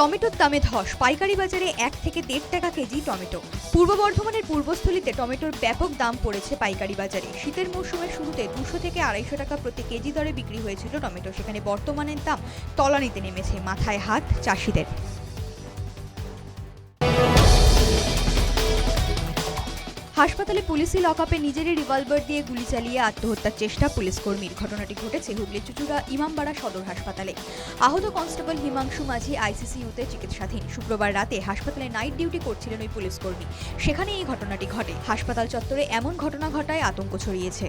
টমেটোর দামে ধস। পাইকারি বাজারে এক থেকে দেড় টাকা কেজি টমেটো। পূর্ব বর্ধমানের পূর্বস্থলীতে টমেটোর ব্যাপক দাম পড়েছে পাইকারি বাজারে। শীতের মৌসুমের শুরুতে দুশো থেকে আড়াইশো টাকা প্রতি কেজি দরে বিক্রি হয়েছিল টমেটো। সেখানে বর্তমানের দাম তলানিতে নেমেছে মাথায় হাত চাষিদের। হাসপাতালে পুলিশি লকআপে নিজেরই রিভলভার দিয়ে গুলি চালিয়ে আত্মহত্যার চেষ্টা পুলিশ কর্মীর। ঘটনাটি ঘটেছে হুগলি চুচুড়া ইমামবাড়া সদর হাসপাতালে। আহত কনস্টেবল হিমাংশু মাঝি আইসিসিউতে চিকিৎসাধীন। শুক্রবার রাতে হাসপাতালে নাইট ডিউটি করছিলেন ওই পুলিশ কর্মী। সেখানে এই ঘটনাটি ঘটে। হাসপাতাল চত্বরে এমন ঘটনা ঘটায় আতঙ্ক ছড়িয়েছে।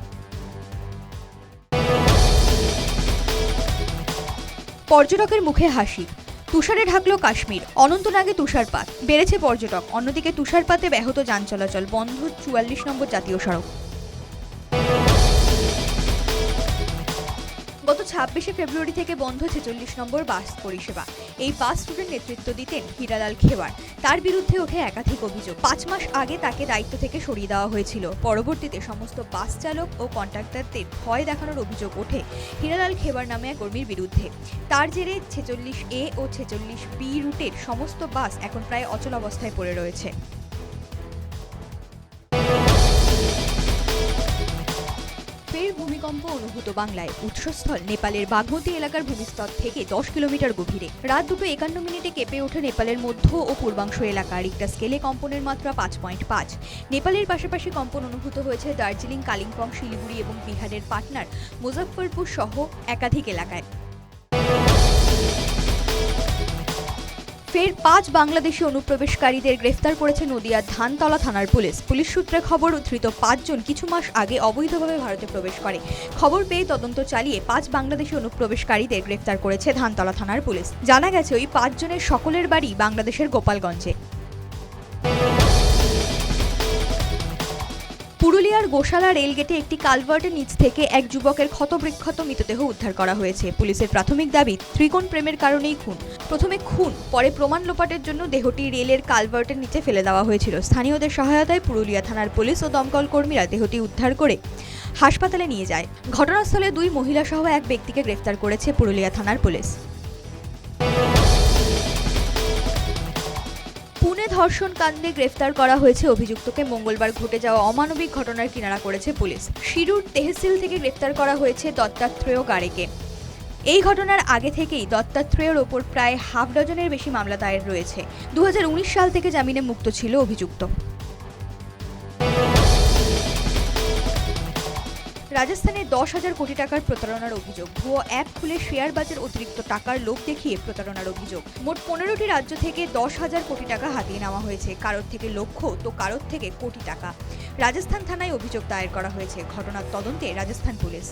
পর্যটকের মুখে হাসি। তুষারে ঢাকলো কাশ্মীর, অনন্তনাগে তুষারপাত। বেড়েছে পর্যটক, অন্যদিকে তুষারপাতে ব্যাহত যান চলাচল, বন্ধ চুয়াল্লিশ নম্বর জাতীয় সড়ক। গত ছাব্বিশে ফেব্রুয়ারি থেকে বন্ধ ছেচল্লিশ নম্বর বাস পরিষেবা। এই বাস রুটের নেতৃত্ব দিতেন হীরালাল খেওয়ার। তার বিরুদ্ধে ওঠে একাধিক অভিযোগ। পাঁচ মাস আগে তাকে দায়িত্ব থেকে সরিয়ে দেওয়া হয়েছিল। পরবর্তীতে সমস্ত বাস চালক ও কন্ট্রাক্টরদের ভয় দেখানোর অভিযোগ ওঠে হীরালাল খেওয়ার নামে এক কর্মীর বিরুদ্ধে। তার জেরে ছেচল্লিশ এ ও ছেচল্লিশ বি রুটের সমস্ত বাস এখন প্রায় অচল অবস্থায় পড়ে রয়েছে। ভূমিকম্প অনুভূত বাংলায়। উৎসস্থল নেপালের বাগমতী এলাকার ভূমিস্তর থেকে দশ কিলোমিটার গভীরে। রাত দুটো একান্ন মিনিটে কেঁপে ওঠে নেপালের মধ্য ও পূর্বাংশ এলাকা। রিক্টার স্কেলে কম্পনের মাত্রা পাঁচ পয়েন্ট পাঁচ। নেপালের পাশাপাশি কম্পন অনুভূত হয়েছে দার্জিলিং, কালিম্পং, শিলিগুড়ি এবং বিহারের পাটনার মুজফ্ফরপুর সহ একাধিক এলাকায়। ফের পাঁচ বাংলাদেশি অনুপ্রবেশকারীদের গ্রেফতার করেছে নদিয়ার ধানতলা থানার পুলিশ। পুলিশ সূত্রে খবর, উদ্ধৃত পাঁচজন কিছু মাস আগে অবৈধভাবে ভারতে প্রবেশ করে। খবর পেয়ে তদন্ত চালিয়ে পাঁচ বাংলাদেশি অনুপ্রবেশকারীদের গ্রেফতার করেছে ধানতলা থানার পুলিশ। জানা গেছে, ওই পাঁচজনের সকলের বাড়ি বাংলাদেশের গোপালগঞ্জে। পুরুলিয়ার গোশালা রেলগেটে একটি কালভার্টের নিচ থেকে এক যুবকের ক্ষতবিক্ষত মৃতদেহ উদ্ধার করা হয়েছে। পুলিশের প্রাথমিক দাবি, ত্রিকোণ প্রেমের কারণেই খুন। প্রথমে খুন, পরে প্রমাণ লোপাটের জন্য দেহটি রেলের কালভার্টের নিচে ফেলে দেওয়া হয়েছিল। স্থানীয়দের সহায়তায় পুরুলিয়া থানার পুলিশ ও দমকল কর্মীরা দেহটি উদ্ধার করে হাসপাতালে নিয়ে যায়। ঘটনাস্থলে দুই মহিলা সহ এক ব্যক্তিকে গ্রেফতার করেছে পুরুলিয়া থানার পুলিশ। ধর্ষণ কাণ্ডে গ্রেফতার করা হয়েছে অভিযুক্তকে। মঙ্গলবার ঘটে যাওয়া অমানবিক ঘটনার কিনারা করেছে পুলিশ। শিরুর তেহসিল থেকে গ্রেফতার করা হয়েছে দত্তাত্রেয় গাড়েকে। এই ঘটনার আগে থেকেই দত্তাত্রেয়ের ওপর প্রায় হাফ ডজনের বেশি মামলা দায়ের রয়েছে। দু হাজার উনিশ সাল থেকে জামিনে মুক্ত ছিল অভিযুক্ত। রাজস্থানে দশ হাজার কোটি টাকার প্রতারণার অভিযোগ। ভুয়ো অ্যাপ খুলে শেয়ার বাজার অতিরিক্ত টাকার লোভ দেখিয়ে প্রতারণার অভিযোগ। মোট পনেরোটি রাজ্য থেকে দশ হাজার কোটি টাকা হাতিয়ে নেওয়া হয়েছে। কারোর থেকে লক্ষ তো কারোর থেকে কোটি টাকা। রাজস্থান থানায় অভিযোগ দায়ের করা হয়েছে। ঘটনার তদন্তে রাজস্থান পুলিশ।